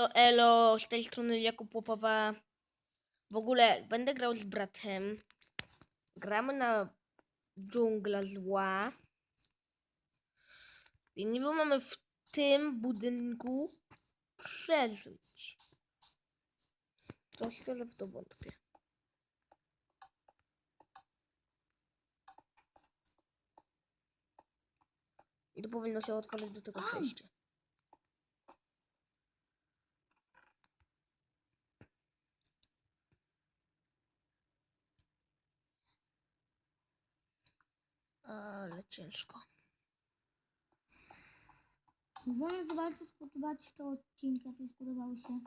To elo, z tej strony Jakub Łopowa. W ogóle będę grał z bratem. Gramy na dżungla zła. I niby mamy w tym budynku przeżyć. To szczerze w to wątpię. I to powinno się otworzyć do tego przejścia. Ale ciężko. Wolno zobaczyć, spodoba Ci to odcinki, jak Ci spodobały się.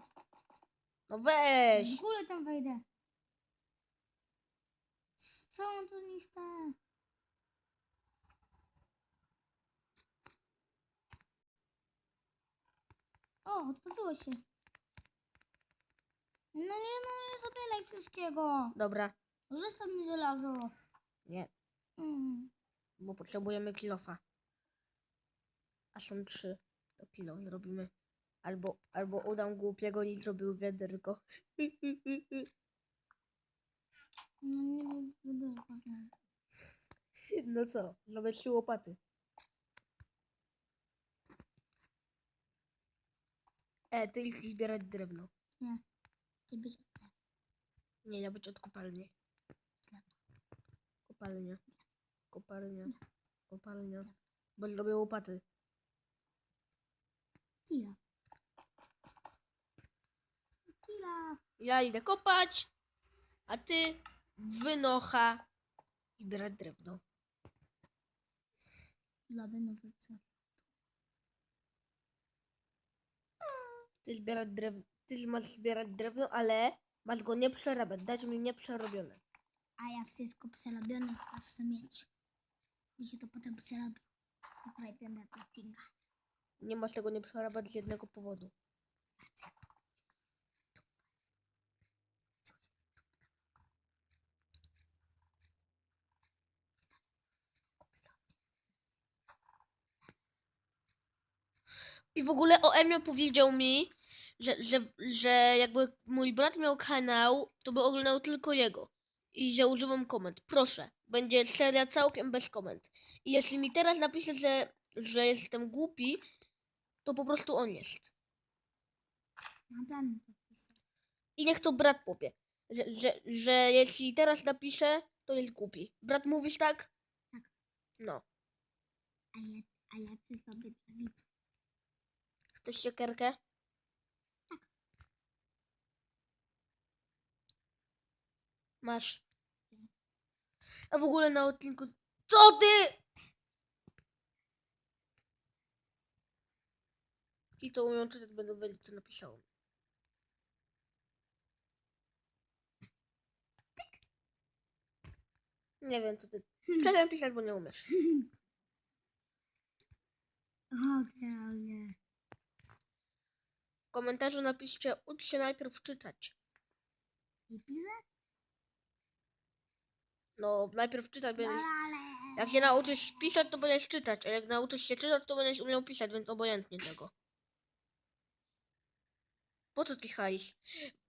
No weź! W ogóle tam wejdę. Co on tu listę? O, otworzyło się. No nie, no nie zabieraj wszystkiego. Dobra, Zostaw mi żelazo. nie, Mm. Bo potrzebujemy kilofa. A są trzy. To kilof zrobimy. Albo, albo udam głupiego i zrobił wiaderko. No nie. No co, zrobię trzy łopaty. E, ty idź zbierać drewno. Ciebie Nie, ja być od kopalni. Kopalnia. Kopalnia. Kopalnia. Bo zrobię łopaty. kila. Kila. Ja idę kopać, a ty wynocha i zbierać drewno. Dla nowy co? Ty zbierać drewno. Ty masz zbierać drewno, ale masz go nie przerabiać. Dać mi nieprzerobione. A ja wszystko przerabione zawsze mieć. Mi się to potem przerabi. Craftinga. Nie masz tego nie przerabiać z jednego powodu. I w ogóle o Emio powiedział mi, że, że, że jakby mój brat miał kanał, to by oglądał tylko jego. I że używam komend. Proszę, będzie seria całkiem bez komend. I jeśli mi teraz napisze, że, że jestem głupi, to po prostu on jest. Pisać. I niech to brat powie, że, że, że jeśli teraz napisze, to jest głupi. Brat mówisz tak? Tak. No. A ja, a ja sobie dla widzów. Chcesz siekierkę? Masz. A w ogóle na odcinku... CO TY?! Ci co umią czytać będą wiedzieć co napisałem. Nie wiem co ty... Przestań pisać, bo nie umiesz. Okej, W komentarzu napiszcie ucz się najpierw czytać. I pisać? No, najpierw czytać będziesz... Jak się nauczysz pisać, to będziesz czytać, a jak nauczysz się czytać, to będziesz umiał pisać, więc obojętnie tego. Po co ty chalisz?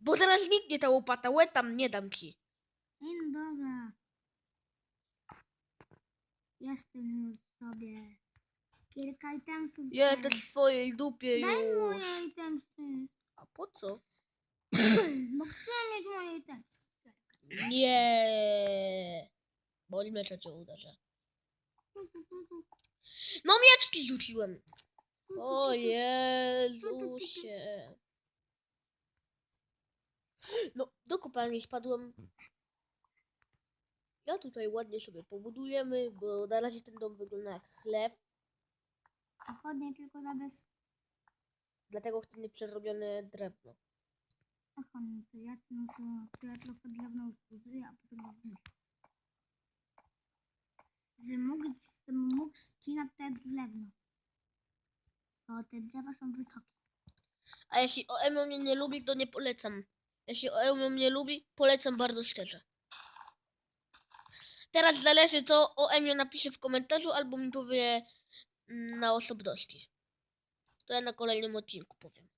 Bo zaraz zniknie ta łopata, łe tam nie dam ci. No dobra. Jestem już sobie. Kilka itemsów. Jestem wziąłem. w swojej dupie Daj już. moje itemsy. A po co? Bo chcę mieć moje itemsy. Nie. Bo od miecza cię uderzę. No mieczki rzuciłem. O Jezusie. No, do kopalni spadłem. Ja tutaj ładnie sobie pobudujemy, bo na razie ten dom wygląda jak chleb, Pochodnie tylko zabez. dlatego chcę nieprzerobione drewno. Trochę drewno użyję, a potem go wniosę. Że mógł, ścinać te drewno. Bo te drzewa są wysokie. A jeśli OMO mnie nie lubi, to nie polecam. Jeśli OMO mnie lubi, polecam bardzo szczerze. Teraz zależy, co OMO napisze w komentarzu, albo mi powie mm, na osobności. To ja na kolejnym odcinku powiem.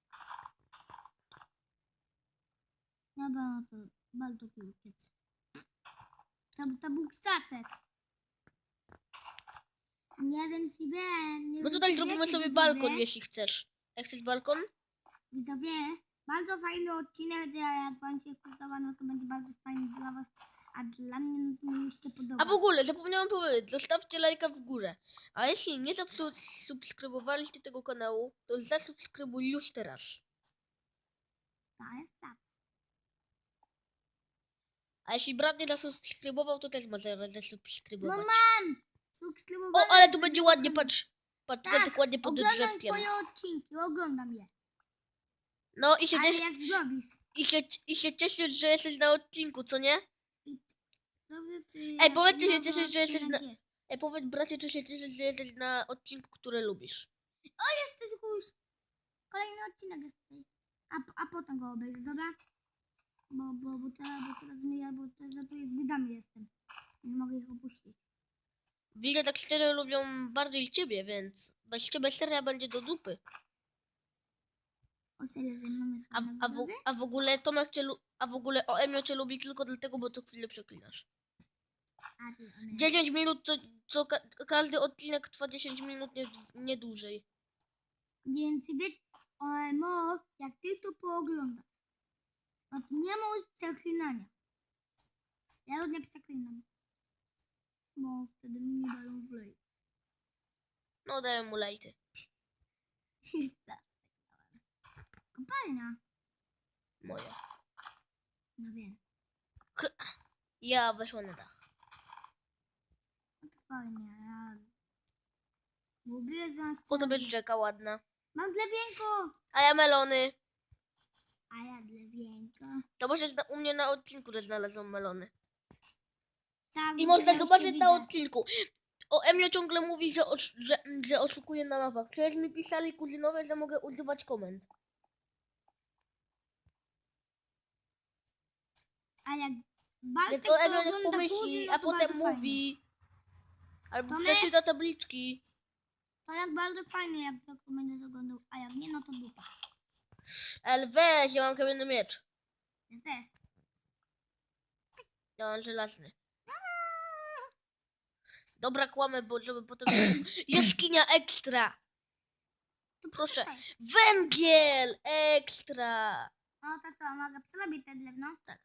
Dobra, no to bardzo krótkiec. To, to był ksacek. Nie wiem, czy wie. Nie No wiem, tutaj czy zrobimy wiecie, sobie widzowie. balkon, jeśli chcesz. Jak chcesz balkon? Widzowie, bardzo fajny odcinek, że jak wam się podoba, no to będzie bardzo fajny dla was, a dla mnie no to mi się podoba. A w ogóle, zapomniałam powiedzieć, zostawcie lajka w górze. A jeśli nie zasubskrybowaliście tego kanału, to zasubskrybuj już teraz. To jest tak. A jeśli brat nie zasubskrybował, to też ma zaraz No zasubskrybować. mam! O, ale tu będzie ładnie, patrz. Patrz, Tak, tak, ładnie pod Oglądam drzewkiem. twoje odcinki, oglądam je. No i się, Ale cieszę, jak zrobisz? i, się, i się cieszysz, że jesteś na odcinku, co nie? Dobrze, czy Ej, powiedzcie, że nowy cieszysz, że jesteś odcinek na- jest? Ej, powiedz bracie, czy się cieszysz, że jesteś na odcinku, który lubisz. Jest to już kolejny odcinek jest tutaj. A, a potem go obejrzę, dobra? Bo, bo, bo teraz, bo teraz my, bo teraz ja tu jest wydany jestem. Nie mogę ich opuścić. Widzę szczerze lubią bardziej ciebie, więc bez ciebie seria będzie do dupy. O serio, ze mną jest A, a, w, a w ogóle Tomek cię, lu- a w ogóle Oemio cię lubi tylko dlatego, bo co chwilę przeklinasz. A ty, one- 10 minut, co, co ka każdy odcinek trwa 10 minut, nie, nie dłużej. Więc wy, o, mo, jak ty to pooglądasz, to nie ma przeklinania. Ja już nie przeklinam. Bo wtedy mi nie dają wlej. No daję mu lejty. Kopalnia. Moja. No wiem. Ja weszła na dach. No to fajnie. Ja... Bo to będzie rzeka ładna. Mam drewienko. A ja melony. A ja drewienko. To może zna- u mnie na odcinku, że znalazłam melony. Tak, I można już zobaczyć na widzę. odcinku. O Emilio ciągle mówi, że, osz, że, że oszukuje na mapach. Przecież mi pisali kuzynowie, że mogę używać komend. A jak Bartek Więc to o Emilio niech ogląda pomyśli, kurzy, no a to potem bardzo fajnie. mówi. Albo To my- przeczyta tabliczki. To jak bardzo fajnie, jak to będę oglądał. A jak nie, no to dupa. Ale weź, ja mam kamienny miecz. Ja też. Ja mam żelazny. Dobra, kłamę, bo żeby potem... Jaskinia ekstra! To Proszę. Węgiel ekstra! O, to co, mogę przerobić te drewno? Tak.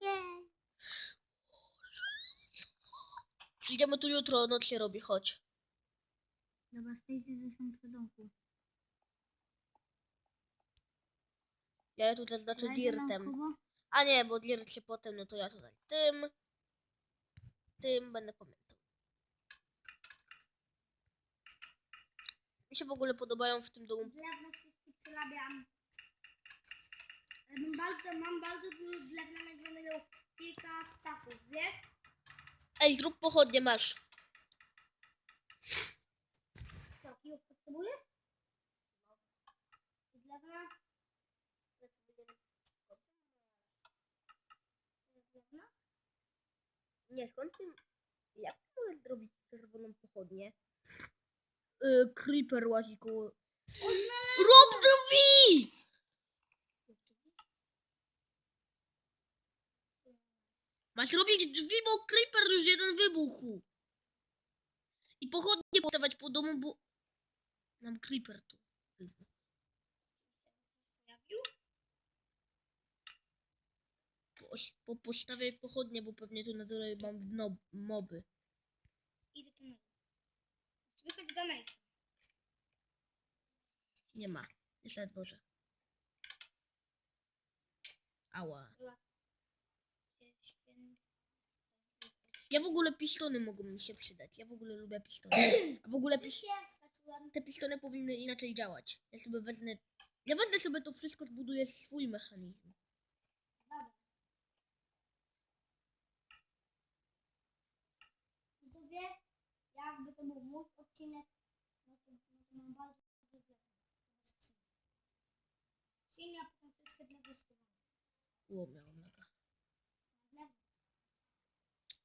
Jej. Przyjdziemy tu jutro, noc się robi, chodź. Dobra, stoicie ze są przy Ja tu zaznaczę Znajdę dirtem. A nie, bo dirt się potem, no to ja tutaj tym, tym będę pamiętał. Mi się w ogóle podobają w tym domu. Drewno wszystkie przerabiam. Ale mam bardzo, mam bardzo dużo drewna, jak będę miał kilka staków, wiesz? Ej, zrób pochodnie, masz. Co, kijów potrzebujesz? Drewna? Drewna? Nie, skąd ty... Jak ty możesz zrobić czerwoną pochodnię? Yy, creeper łazi koło... Rob drzwi! Masz robić drzwi, bo creeper już jeden wybuchł. I pochodnie postawiać po domu, bo... Nam creeper tu wybuchł. Po, po, postawię pochodnie, bo pewnie tu na dole mam no, moby. Idę tu na dół. Wychodź do miejsca. Nie ma. Jest na dworze. Ała. Ja w ogóle pistony mogą mi się przydać. Ja w ogóle lubię pistony. A w ogóle pis te pistony powinny inaczej działać. Ja sobie wezmę... Ja wezmę sobie to wszystko, zbuduję swój mechanizm. Dobra. Widzowie, jakby to był mój odcinek, no to, no to mam bardzo dużo drewna. Skrzynia, potem wszystkie dla gostowania. Ło, miałam laga. Drewno.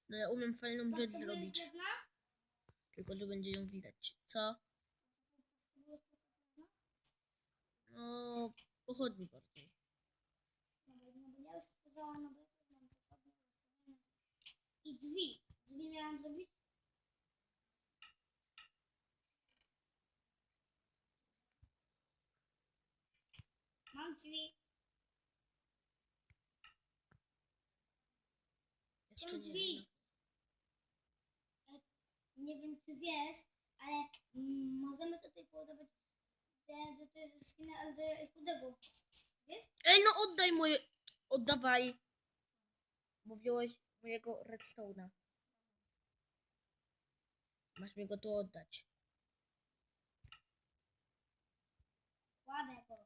No ja umiem fajną rzecz zrobić. drewna? Tylko, że będzie ją widać. Co? Potrzebujesz drewna? No... Pochodni bardziej. Dobra, no mam dokładnie ustawione. I drzwi. Drzwi miałam zrobić. Mam drzwi. Jeszcze Są nie drzwi. E, Nie wiem, czy wiesz, ale mm, możemy tutaj podawać, że, że to jest skina, ale że chudego. Wiesz? Ej, no oddaj moje... Oddawaj. Bo wziąłeś mojego redstone'a. Masz mi go tu oddać. Kładę go.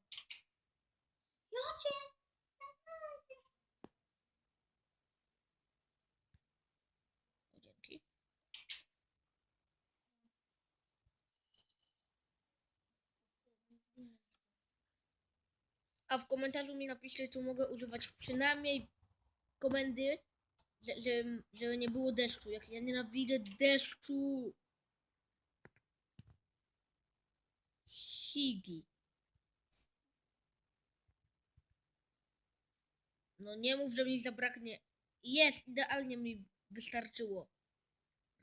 Dzięki. A w komentarzu mi napiszcie, czy mogę używać przynajmniej komendy, że, że, żeby nie było deszczu. Jak ja nienawidzę deszczu. Sigi. No nie mów, że mi zabraknie. Jest, idealnie mi wystarczyło.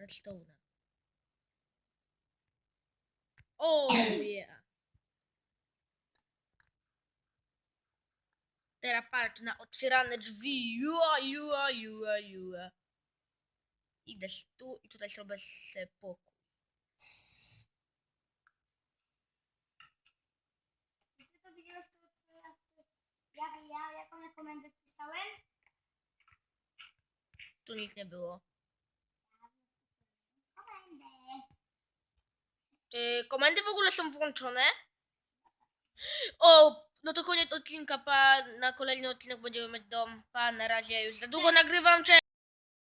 Redstone'a. O yeah. Teraz patrz na otwierane drzwi. Jua, jua, jua, jua. Idę tu i tutaj sobie sobie pokój. Jak ja, jaką ja komendę wpisałem? Tu nic nie było. Komendę. Czy komendy w ogóle są włączone? O, no to koniec odcinka, pa. Na kolejny odcinek będziemy mieć dom. Pa, na razie już za długo nagrywam. Cześć!